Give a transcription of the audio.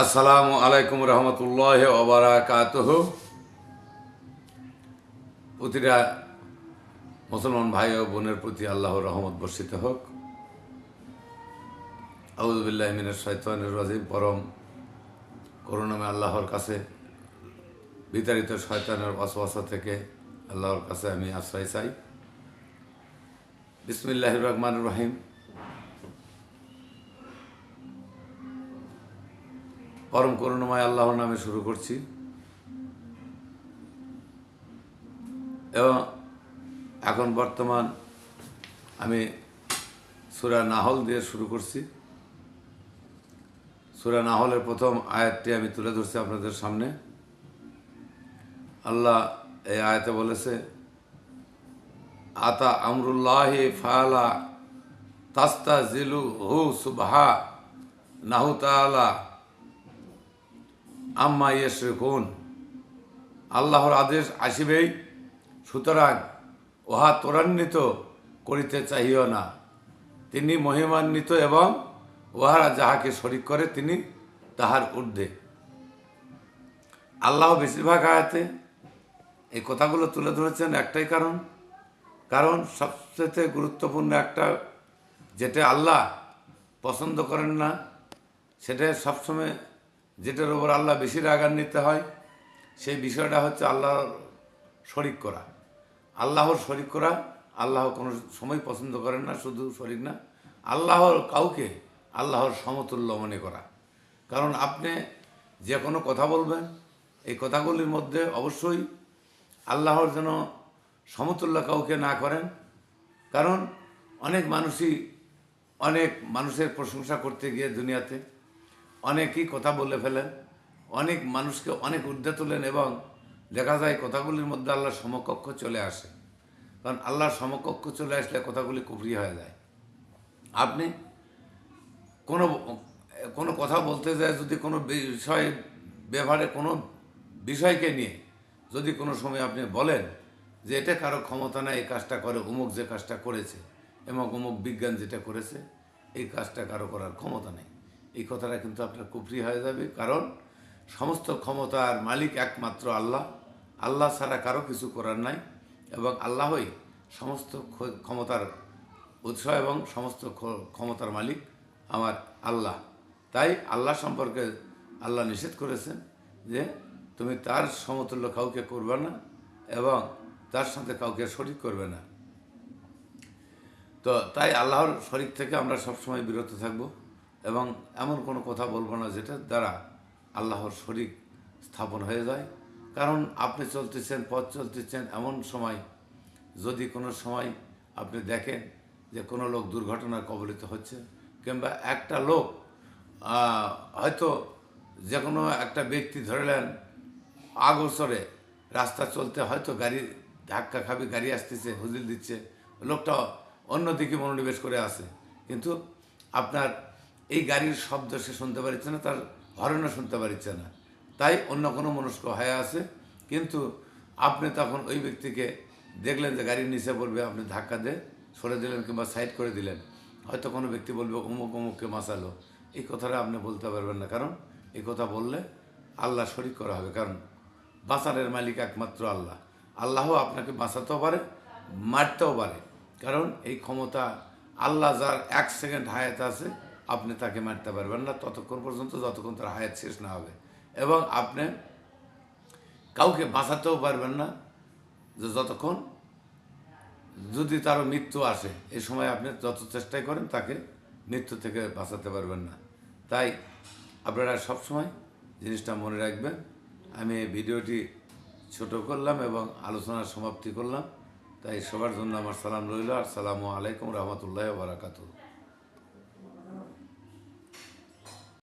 আসসালামু আলাইকুম রহমতুল্লাহ ওবরাকাত প্রতিটা মুসলমান ভাই ও বোনের প্রতি আল্লাহর রহমত বর্ষিত হোক। আউজবিল্লাহ মিনের শৈতানের পরম করুণামে আল্লাহর কাছে বিতাড়িত শয়তানের অসবাসা থেকে আল্লাহর কাছে আমি আশ্রয় চাই। বিসমিল্লাহ রহমান রহিম। পরম করুণাময় আল্লাহর নামে শুরু করছি। এবং এখন বর্তমান আমি সুরা নাহল দিয়ে শুরু করছি। সুরা নাহলের প্রথম আয়াতটি আমি তুলে ধরছি আপনাদের সামনে। আল্লাহ এই আয়াতে বলেছে, আতা আমরুল্লাহি ফালা তাস্তা জিলু হু সুবাহা নাহু তালা আম্মা ইয়েশরিকুন। আল্লাহর আদেশ আসিবেই, সুতরাং উহা ত্বরান্বিত করিতে চাহিও না। তিনি মহিমান্বিত এবং উহারা যাহাকে শরিক করে তিনি তাহার ঊর্ধ্বে। আল্লাহ বেশিরভাগ আয়াতে এই কথাগুলো তুলে ধরেছেন একটাই কারণ। কারণ সবচেয়ে গুরুত্বপূর্ণ একটা, যেটা আল্লাহ পছন্দ করেন না, সেটা সবসময় যেটার উপর আল্লাহ বেশি রাগান্বিত হয়, সেই বিষয়টা হচ্ছে আল্লাহর শরিক করা। আল্লাহর শরিক করা, আল্লাহ কোনো সময় পছন্দ করেন না, শুধু শরিক না, আল্লাহর কাউকে আল্লাহর সমতুল্য মনে করা। কারণ আপনি যে কোনো কথা বলবেন, এই কথাগুলির মধ্যে অবশ্যই আল্লাহর যেন সমতুল্য কাউকে না করেন। কারণ অনেক মানুষই অনেক মানুষের প্রশংসা করতে গিয়ে দুনিয়াতে অনেকেই কথা বলে ফেলেন, অনেক মানুষকে অনেক ঊর্ধ্বে তোলেন এবং দেখা যায় কথাগুলির মধ্যে আল্লাহর সমকক্ষ চলে আসে। কারণ আল্লাহর সমকক্ষ চলে আসলে কথাগুলি কুফরি হয়ে যায়। আপনি কোনো কোনো কথা বলতে যায় যদি কোনো বিষয়, ব্যবহারে কোনো বিষয়কে নিয়ে যদি কোনো সময় আপনি বলেন যে এটা কারও ক্ষমতা না এই কাজটা করে অমুক যে কাজটা করেছে এবং অমুক বিজ্ঞান যেটা করেছে, এই কাজটা কারও করার ক্ষমতা নেই। এই কথাটা কিন্তু আপনার কুফরি হয়ে যাবে। কারণ সমস্ত ক্ষমতার মালিক একমাত্র আল্লাহ। আল্লাহ ছাড়া কারও কিছু করার নাই এবং আল্লাহই সমস্ত ক্ষমতার উৎস এবং সমস্ত ক্ষমতার মালিক আমার আল্লাহ। তাই আল্লাহ সম্পর্কে আল্লাহ নিষেধ করেছেন যে তুমি তার সমতুল্য কাউকে করবে না এবং তার সাথে কাউকে শরিক করবে না। তো তাই আল্লাহর শরিক থেকে আমরা সবসময় বিরত থাকব। এবং এমন কোনো কথা বলব না যেটা দ্বারা আল্লাহর শরিক স্থাপন হয়ে যায়। কারণ আপনি চলতেছেন, পথ চলতেছেন, এমন সময় যদি কোনো সময় আপনি দেখেন যে কোনো লোক দুর্ঘটনার কবলিত হচ্ছে কিংবা একটা লোক হয়তো যে কোনো একটা ব্যক্তি ধরলেন আগসরে রাস্তা চলতে হয়তো গাড়ি ধাক্কা খাবি, গাড়ি আসতেছে, হুজিল দিচ্ছে, লোকটা অন্যদিকে মনোনিবেশ করে আসে কিন্তু আপনার এই গাড়ির শব্দ সে শুনতে পারছে না, তার হরণও শুনতে পারছে না। তাই অন্য কোনো মনস্ক হয়ে আছে। কিন্তু আপনি তখন ওই ব্যক্তিকে দেখলেন যে গাড়ির নিচে পড়বে, আপনি ধাক্কা দিয়ে সরে দিলেন কিংবা সাইড করে দিলেন। হয়তো কোনো ব্যক্তি বলবে, অমুক, অমুককে মাসালো। এই কথাটা আপনি বলতে পারবেন না। কারণ এই কথা বললে আল্লাহ শরিক করা হবে। কারণ বাঁচানের মালিক একমাত্র আল্লাহ। আল্লাহও আপনাকে বাঁচাতেও পারে, মারতেও পারে। কারণ এই ক্ষমতা আল্লাহ যার এক সেকেন্ড হায়াত আছে আপনি তাকে মারতে পারবেন না, ততক্ষণ পর্যন্ত যতক্ষণ তার হায়াত শেষ না হবে। এবং আপনি কাউকে বাঁচাতেও পারবেন না, যে যতক্ষণ যদি তারও মৃত্যু আসে এই সময় আপনি যত চেষ্টাই করেন তাকে মৃত্যু থেকে বাঁচাতে পারবেন না। তাই আপনারা সবসময় জিনিসটা মনে রাখবেন। আমি ভিডিওটি ছোট করলাম এবং আলোচনার সমাপ্তি করলাম। তাই সবার জন্য আমার সালাম রইল। আর সালামু আলাইকুম রহমতুল্লাহ বারাকাতুহ।